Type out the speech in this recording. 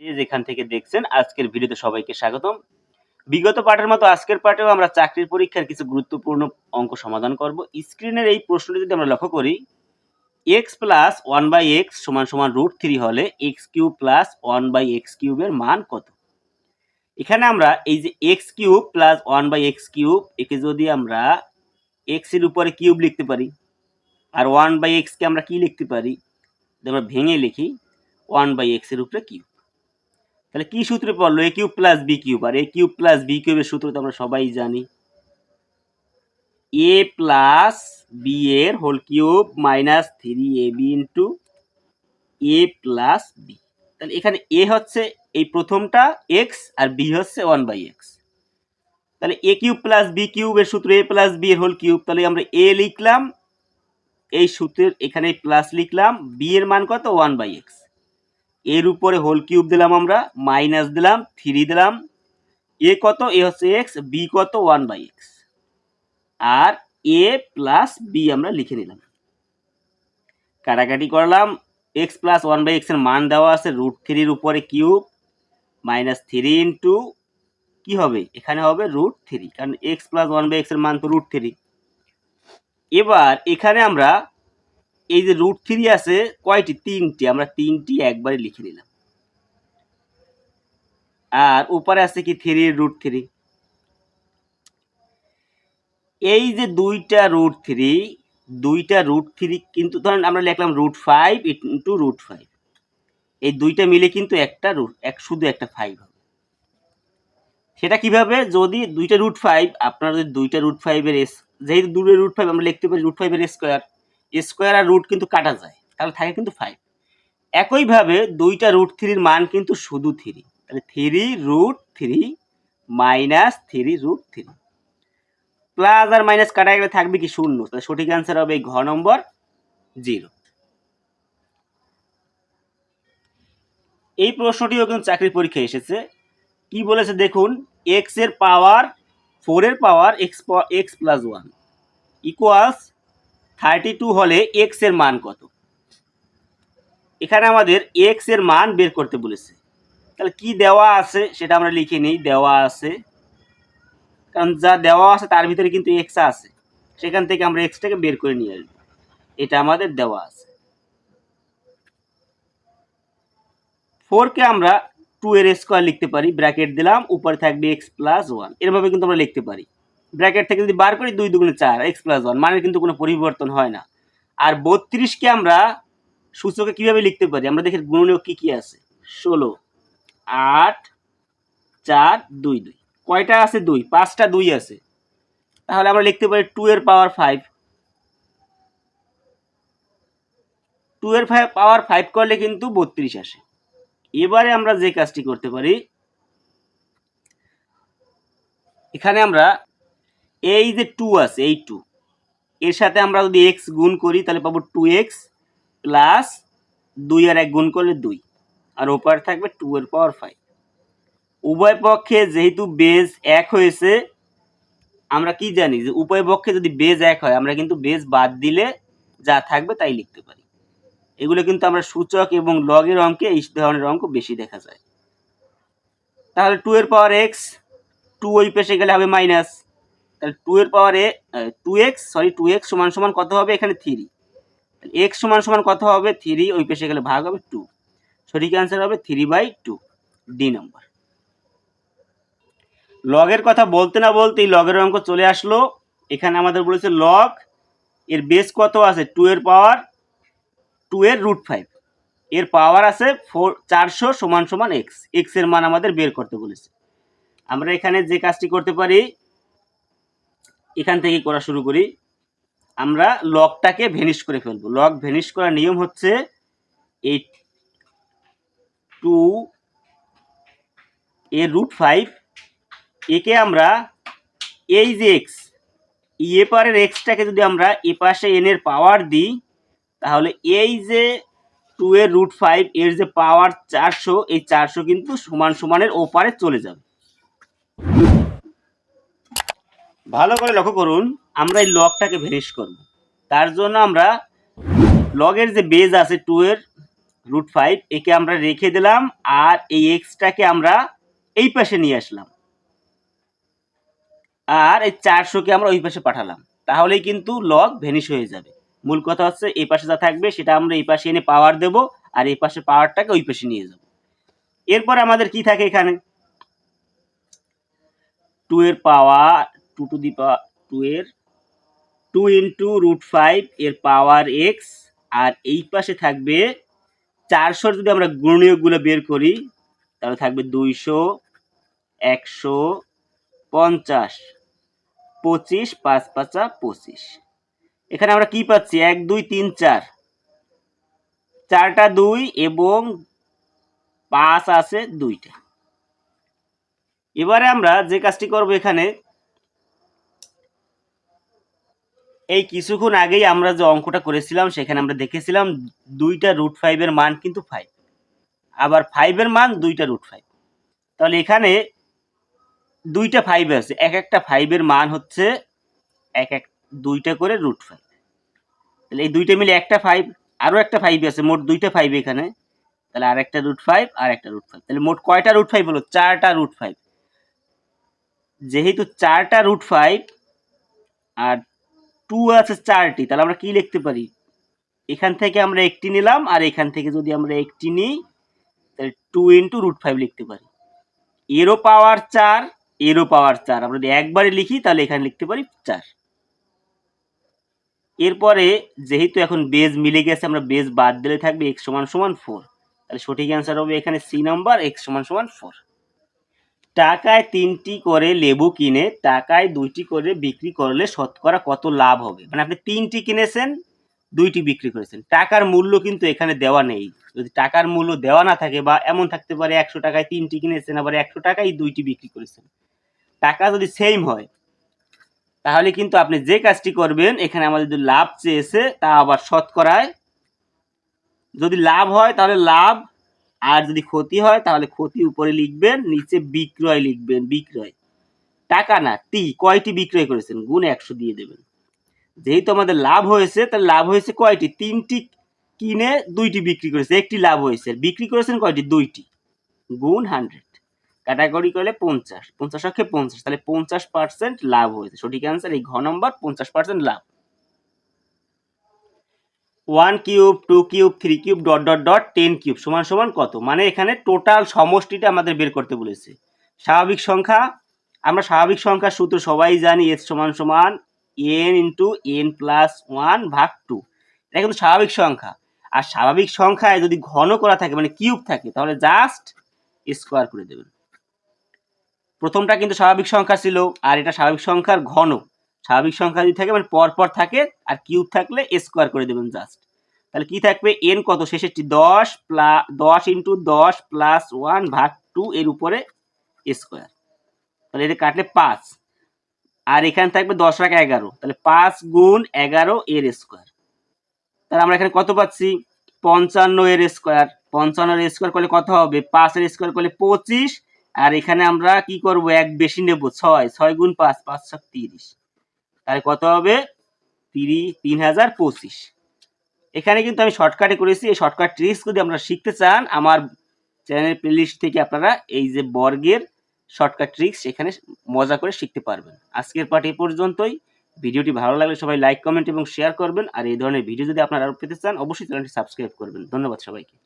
যে যেখান থেকে দেখছেন, আজকের ভিডিওতে সবাইকে স্বাগতম। বিগত পাঠের মতো আজকের পাঠেও আমরা চাকরির পরীক্ষার কিছু গুরুত্বপূর্ণ অঙ্ক সমাধান করব। স্ক্রিনের এই প্রশ্নটি যদি আমরা লক্ষ্য করি X plus one by X সমান সমান রুট থ্রি হলে X cube plus one by X কিউবের মান কত? এখানে আমরা এই যে X cube plus one by X cube একে যদি আমরা এক্সের উপরে কিউব লিখতে পারি, আর ওয়ান বাই এক্সকে আমরা কি লিখতে পারি? আমরা ভেঙে লিখি ওয়ান বাই এক্সের উপরে কিউব তাহলে কি সূত্রে পড়ল? A cube plus B cube R A cube plus B কিউবের সূত্র তো আমরা সবাই জানি। এ প্লাস বি এর whole cube minus three A B into A plus B তাহলে এখানে এ হচ্ছে এই প্রথমটা এক্স আর বি হচ্ছে ওয়ান বাই এক্স তাহলে এ কিউব প্লাস বি কিউবের সূত্র এ প্লাস বি এর হোল কিউব তাহলে আমরা এ লিখলাম, এই সূত্রের এখানে প্লাস লিখলাম বি এর মান কত? ওয়ান বাই এক্স এর উপরে হোল কিউব দিলাম আমরা মাইনাস দিলাম থ্রি দিলাম এ কত? এ হচ্ছে এক্স বি কত? ওয়ান বাই এক্স আর এ প্লাস বি আমরা লিখে নিলাম। কাটাকাটি করলাম এক্স প্লাস ওয়ান বাই এক্সের মান দেওয়া আছে রুট থ্রির উপরে কিউব মাইনাস থ্রি ইন্টু কী হবে? এখানে হবে রুট থ্রি কারণ এক্স প্লাস ওয়ান বাই এক্সের মান তো রুট থ্রি এবার এখানে আমরা এই যে রুট থ্রি আছে, কয়টি? তিনটি। আমরা তিনটি একবারে লিখে নিলাম। আর উপরে আছে কি থ্রি রুট থ্রি এই যে দুইটা রুট থ্রি দুইটা রুট থ্রি কিন্তু ধরেন আমরা লিখলাম root five into root five এই দুইটা মিলে কিন্তু একটা রুট এক শুধু একটা ফাইভ হবে। সেটা কীভাবে? যদি দুইটা রুট ফাইভ আপনার যদি দুইটা রুট ফাইভের এস যেহেতু দুটো রুট ফাইভ আমরা লিখতে পারি রুট ফাইভের স্কোয়ার স্কোয়ার আর রুট কিন্তু কাটা যায়, তাহলে থাকে কিন্তু ফাইভ একইভাবে দুইটা রুট থ্রির মান কিন্তু শুধু থ্রি, তাহলে three root three minus three root three. Plus আর মাইনাস কাটা গেলে থাকবে কি শূন্য, তাহলে সঠিক অ্যান্সার হবে ঘ নম্বর জিরো। এই প্রশ্নটিও কিন্তু চাকরির পরীক্ষায় এসেছে। কি বলেছে দেখুন এক্সের পাওয়ার ফোর এর power X X plus one equals thirty two হলে এক্সের মান কত? এখানে আমাদের এক্সের মান বের করতে বলেছে। তাহলে কি দেওয়া আছে সেটা আমরা লিখে নিই, দেওয়া আছে। কারণ যা দেওয়া আছে তার ভিতরে কিন্তু এক্স আছে। সেখান থেকে আমরা এক্সটাকে বের করে নিয়ে আসব। এটা আমাদের দেওয়া আছে। ফোরকে আমরা টু এর স্কোয়ার লিখতে পারি ব্র্যাকেট দিলাম, উপরে থাকবে এক্স প্লাস ওয়ান এরভাবে কিন্তু আমরা লিখতে পারি। ব্র্যাকেট থেকে যদি বার করি দুই দুগুণে চার এক্স প্লাস ওয়ান মানের কিন্তু কোনো পরিবর্তন হয় না। আর বত্রিশকে আমরা সূচকে কীভাবে লিখতে পারি? আমরা দেখি গুণনীয় কি কি আছে? ষোলো, আট, চার, দুই দুই। কয়টা আছে? দুই, পাঁচটা দুই আছে। তাহলে আমরা লিখতে পারি টু এর পাওয়ার ফাইভ টু এর ফাইভ পাওয়ার ফাইভ করলে কিন্তু বত্রিশ আসে। এবারে আমরা যে কাজটি করতে পারি, এখানে আমরা এই যে টু আছে, এই টু এর সাথে আমরা যদি এক্স গুণ করি, তাহলে পাবো টু এক্স প্লাস দুই আর এক গুণ করলে দুই, আর ওপার থাকবে টু এর পাওয়ার ফাইভ উভয় পক্ষে যেহেতু বেজ এক হয়েছে, আমরা কি জানি যে উভয় পক্ষে যদি বেজ এক হয়, আমরা কিন্তু বেজ বাদ দিলে যা থাকবে তাই লিখতে পারি। এগুলো কিন্তু আমরা সূচক এবং লগের অঙ্কে, এই ধরনের অঙ্ক বেশি দেখা যায়। তাহলে টু এর পাওয়ার এক্স টু ওই পেশে গেলে হবে মাইনাস তাহলে টু এর power A two X sorry two X সমান সমান কত হবে? এখানে থ্রি এক্স সমান সমান কত হবে? থ্রি ওই পেশে গেলে ভাগ হবে টু সঠিক অ্যান্সার হবে three by two D number লগের কথা বলতে না বলতেই লগের অঙ্ক চলে আসলো। এখানে আমাদের বলেছে লগ এর বেস কত আছে? টু এর পাওয়ার টু এর রুট ফাইভ এর পাওয়ার আছে ফোর চারশো সমান সমান এক্স এক্সের মান আমাদের বের করতে বলেছে। আমরা এখানে যে কাজটি করতে পারি এখান থেকে করা শুরু করি। আমরা লকটাকে ভেনিশ করে ফেলব। লক ভেনিশ করার নিয়ম হচ্ছে এই টু এর রুট ফাইভ একে আমরা এই যে এক্স এ পারের এক্সটাকে যদি আমরা এ পাশে এন এর পাওয়ার দিই, তাহলে এই যে টু এর রুট ফাইভ এর যে পাওয়ার চারশো, এই চারশো কিন্তু সমান সমানের ওপারে চলে যাবে। ভালো করে লক্ষ্য করুন, আমরা এই লগটাকে ভেরিশ করব। তার জন্য আমরা লগের যে বেজ আছে টু এর রুট ফাইভ একে আমরা রেখে দিলাম আর এই এক্সটাকে আমরা এই পাশে নিয়ে আসলাম। আর এই চারশোকে আমরা ওই পাশে পাঠালাম। তাহলেই কিন্তু লগ ভেনিশ হয়ে যাবে। মূল কথা হচ্ছে এই পাশে যা থাকবে সেটা আমরা এই পাশে এনে পাওয়ার দেব আর এই পাশে পাওয়ারটাকে ওই পাশে নিয়ে যাব। এরপর আমাদের কি থাকে এখানে? টু এর power two two the power two এর টু ইন্টু রুট ফাইভ এর পাওয়ার এক্স আর এই পাশে থাকবে চারশোর যদি আমরা গুণনীয়কগুলো বের করি, তাহলে থাকবে দুইশো, একশো, পঞ্চাশ, পঁচিশ, পাঁচ পাঁচা পঁচিশ। এখানে আমরা কি পাচ্ছি? এক, দুই, তিন, চার। চারটা দুই এবং পাঁচ আছে দুইটা। এবারে আমরা যে কাজটি করব এখানে এই কিছুক্ষণ আগেই আমরা যে অঙ্কটা করেছিলাম, সেখানে আমরা দেখেছিলাম দুইটা রুট ফাইভের মান কিন্তু ফাইভ আবার ফাইভের মান দুইটা রুট ফাইভ তাহলে এখানে দুইটা ফাইভ আছে। এক একটা ফাইভের মান হচ্ছে এক এক, দুইটা করে রুট ফাইভ তাহলে এই দুইটা মিলে একটা ফাইভ আরও একটা ফাইভ আছে, মোট দুইটা ফাইভ এখানে। তাহলে আর একটা রুট ফাইভ আর একটা রুট ফাইভ তাহলে মোট কয়টা রুট ফাইভ হলো? চারটা রুট ফাইভ যেহেতু চারটা রুট ফাইভ আর টু আছে চারটি, তাহলে আমরা কি লিখতে পারি? এখান থেকে আমরা একটি নিলাম, আর এখান থেকে যদি আমরা একটি নিই, তাহলে টু ইন্টু রুট ফাইভ লিখতে পারি। এরও পাওয়ার চার, এরও পাওয়ার চার। আমরা যদি একবারে লিখি, তাহলে এখানে লিখতে পারি চার। এরপরে যেহেতু এখন বেজ মিলে গেছে, আমরা বেজ বাদ দিলে থাকবে এক্স সমান সমান ফোর তাহলে সঠিক অ্যান্সার হবে এখানে সি নাম্বার এক্স সমান সমান ফোর টাকায় তিনটি করে লেবু কিনে, টাকায় দুইটি করে বিক্রি করলে শতকরা কত লাভ হবে? মানে আপনি তিনটি কিনেছেন, দুইটি বিক্রি করেছেন। টাকার মূল্য কিন্তু এখানে দেওয়া নেই। যদি টাকার মূল্য দেওয়া না থাকে বা এমন থাকতে পারে একশো টাকায় তিনটি কিনেছেন, আবার একশো টাকায় দুইটি বিক্রি করেছেন। টাকা যদি সেম হয়, তাহলে কিন্তু আপনি যে কাজটি করবেন, এখানে আমাদের যদি লাভ চেয়েছে, তা আবার শতকরায় যদি লাভ হয়, তাহলে লাভ আর যদি ক্ষতি হয়, তাহলে ক্ষতি উপরে লিখবেন, নিচে বিক্রয় লিখবেন, বিক্রয়। টাকা না, টি, কয়টি বিক্রয় করেছেন? গুণ একশো দিয়ে দেবেন। যেহেতু আমাদের লাভ হয়েছে, তাহলে লাভ হয়েছে কয়টি? তিনটি কিনে দুইটি বিক্রি করেছে। একটি লাভ হয়েছে। বিক্রি করেছেন কয়টি? দুইটি। গুণ হান্ড্রেড। ক্যাটাগরি করলে পঞ্চাশ। পঞ্চাশ অক্ষে পঞ্চাশ। তাহলে পঞ্চাশ পার্সেন্ট লাভ হয়েছে। সঠিক অ্যান্সার এই ঘ নম্বর, পঞ্চাশ পার্সেন্ট লাভ। One cube two cube three cube dot dot dot ten cube সমান সমান কত? মানে এখানে টোটাল সমষ্টিটা আমাদের বের করতে বলেছে। স্বাভাবিক সংখ্যা, আমরা স্বাভাবিক সংখ্যার সূত্র সবাই জানি, এস সমান সমান N into N plus one ভাগ টু এটা কিন্তু স্বাভাবিক সংখ্যা। আর স্বাভাবিক সংখ্যায় যদি ঘন করা থাকে মানে কিউব থাকে, তাহলে জাস্ট স্কোয়ার করে দেবেন। প্রথমটা কিন্তু স্বাভাবিক সংখ্যা ছিল, আর এটা স্বাভাবিক সংখ্যার ঘন। স্বাভাবিক সংখ্যা যদি থাকে মানে পর পর থাকে, আর কিউব থাকলে স্কোয়ার করে দেবেন জাস্ট। তাহলে কি থাকবে? এন কত? শেষেরটি দশ প্লাস দশ ইন্টু দশ প্লাস ওয়ান ভাগ টু এর উপরে স্কোয়ার। তাহলে এটা কাটলে পাঁচ। আর এখানে থাকবে দশ রাখ এগারো। তাহলে পাঁচ গুণ এগারো এর স্কোয়ার। তাহলে আমরা এখানে কত পাচ্ছি? পঞ্চান্ন এর স্কোয়ার। পঞ্চান্ন এর স্কোয়ার করলে কত হবে? পাঁচ এর স্কোয়ার করলে পঁচিশ। আর এখানে আমরা কি করব? এক বেশি নেব, ছয়। ছয় গুণ পাঁচ পাঁচ সাত তিরিশ। তাহলে কত হবে? তিরিশ তিন হাজার পঁচিশ। এখানে কিন্তু আমি শর্টকাটে করেছি। এই শর্টকাট ট্রিক্স যদি আপনারা শিখতে চান, আমার চ্যানেল প্লেলিস্ট থেকে আপনারা এই যে বর্গের শর্টকাট ট্রিক্স এখানে মজা করে শিখতে পারবেন। আজকের পাঠ এ পর্যন্তই। ভিডিওটি ভালো লাগলে সবাই লাইক কমেন্ট এবং শেয়ার করবেন। আর এই ধরনের ভিডিও যদি আপনারা পেতে চান, অবশ্যই চ্যানেলটি সাবস্ক্রাইব করবেন। ধন্যবাদ সবাইকে।